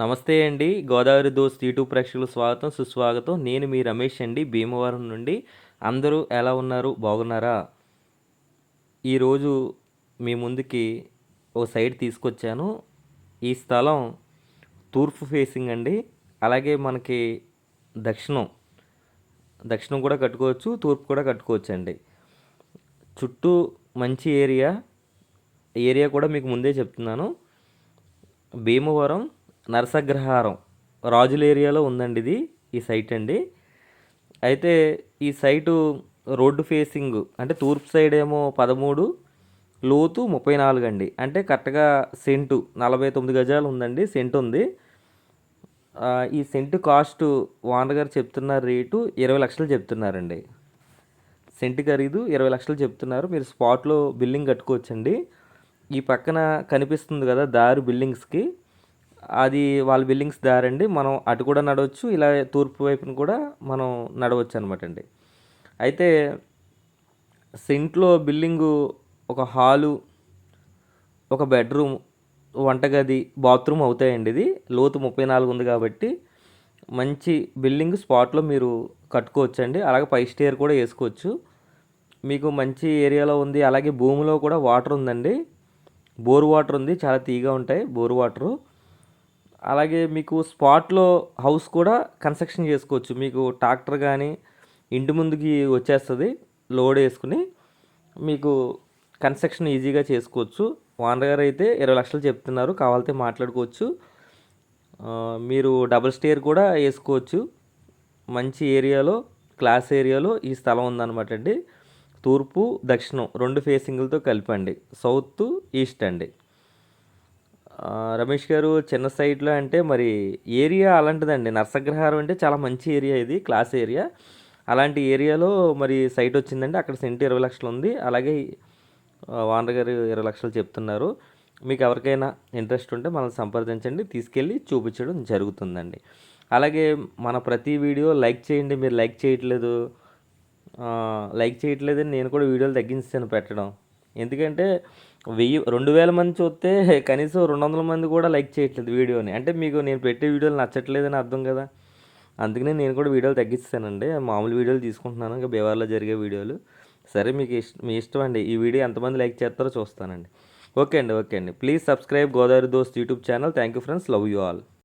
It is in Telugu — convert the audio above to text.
నమస్తే అండి. గోదావరి దోస్త్ యూట్యూబ్ ప్రేక్షకులు స్వాగతం సుస్వాగతం. నేను మీ రమేష్ అండి భీమవరం నుండి. అందరూ ఎలా ఉన్నారు? బాగున్నారా? ఈరోజు మీ ముందుకి ఓ సైడ్ తీసుకొచ్చాను. ఈ స్థలం తూర్పు ఫేసింగ్ అండి. అలాగే మనకి దక్షిణం. దక్షిణం కూడా కట్టుకోవచ్చు తూర్పు కూడా కట్టుకోవచ్చు అండి చుట్టూ మంచి ఏరియా. ఏరియా కూడా మీకు ముందే చెప్తున్నాను. భీమవరం నరసగ్రహారం రాజుల ఏరియాలో ఉందండి ఇది ఈ సైట్ అండి. అయితే ఈ సైటు రోడ్డు ఫేసింగ్ అంటే తూర్పు సైడ్ ఏమో పదమూడు లోతు ముప్పై నాలుగు అండి. అంటే కరెక్ట్గా సెంటు నలభై తొమ్మిది గజాలు ఉందండి సెంటు ఉంది. ఈ సెంటు కాస్ట్ ఓనర్ గారు చెప్తున్న రేటు ఇరవై లక్షలు చెప్తున్నారండి. సెంటు ఖరీదు ఇరవై లక్షలు చెప్తున్నారు. మీరు స్పాట్లో బిల్డింగ్ కట్టుకోవచ్చండి. ఈ పక్కన కనిపిస్తుంది కదా దారి బిల్డింగ్స్కి అది వాళ్ళ బిల్డింగ్స్ దారండి. మనం అటు కూడా నడవచ్చు ఇలా తూర్పు వైపున కూడా మనం నడవచ్చు అనమాట అండి. అయితే సెంట్లో బిల్డింగు ఒక హాలు ఒక బెడ్రూమ్ వంటగది బాత్రూమ్ అవుతాయండి ఇది. లోతు ముప్పై నాలుగు ఉంది కాబట్టి మంచి బిల్డింగ్ స్పాట్లో మీరు కట్టుకోవచ్చండి. అలాగే పై స్టేర్ కూడా వేసుకోవచ్చు. మీకు మంచి ఏరియాలో ఉంది. అలాగే భూమిలో కూడా వాటర్ ఉందండి. బోర్ వాటర్ ఉంది. చాలా తీగా ఉంటాయి. Bore water. అలాగే మీకు స్పాట్లో హౌస్ కూడా కన్స్ట్రక్షన్ చేసుకోవచ్చు. మీకు ట్రాక్టర్ కానీ ఇంటి ముందుకి వచ్చేస్తుంది లోడ్ వేసుకుని మీకు కన్స్ట్రక్షన్ ఈజీగా చేసుకోవచ్చు. ఓనర్ గారు అయితే ఇరవై లక్షలు చెప్తున్నారు కావాలితే మాట్లాడుకోవచ్చు. మీరు డబుల్ స్టేర్ కూడా వేసుకోవచ్చు. మంచి ఏరియాలో క్లాస్ ఏరియాలో ఈ స్థలం ఉందన్నమాట అండి. తూర్పు దక్షిణం రెండు ఫేసింగ్లతో కలిపండి. సౌత్ ఈస్ట్ అండి. రమేష్ గారు చిన్న సైట్లో అంటే మరి ఏరియా అలాంటిదండి. నర్సగ్రహారం అంటే చాలా మంచి ఏరియా ఇది క్లాస్ ఏరియా. అలాంటి ఏరియాలో మరి సైట్ వచ్చిందండి అక్కడ సెంటు ఇరవై లక్షలు ఉంది. అలాగే వానర్ గారు ఇరవై లక్షలు చెప్తున్నారు. మీకు ఎవరికైనా ఇంట్రెస్ట్ ఉంటే మనల్ని సంప్రదించండి తీసుకెళ్ళి చూపించడం జరుగుతుందండి. అలాగే మన ప్రతి వీడియో లైక్ చేయండి. మీరు లైక్ చేయట్లేదు లైక్ చేయట్లేదని నేను కూడా వీడియోలు తగ్గించాను పెట్టడం. ఎందుకంటే వెయ్యి రెండు వేల మంది చూస్తే కనీసం రెండు వందల మంది కూడా లైక్ చేయట్లేదు వీడియోని. అంటే మీకు నేను పెట్టే వీడియోలు నచ్చట్లేదని అర్థం కదా. అందుకనే నేను కూడా వీడియోలు తగ్గిస్తానండి. మామూలు వీడియోలు తీసుకుంటున్నాను. ఇంకా బీవార్లో జరిగే వీడియోలు. సరే మీకు ఇష్ట మీ ఇష్టం అండి. ఈ వీడియో ఎంతమంది లైక్ చేస్తారో చూస్తానండి. ఓకే అండి ఓకే అండి. Please subscribe Godavari Dost YouTube channel. Thank you friends. Love you all.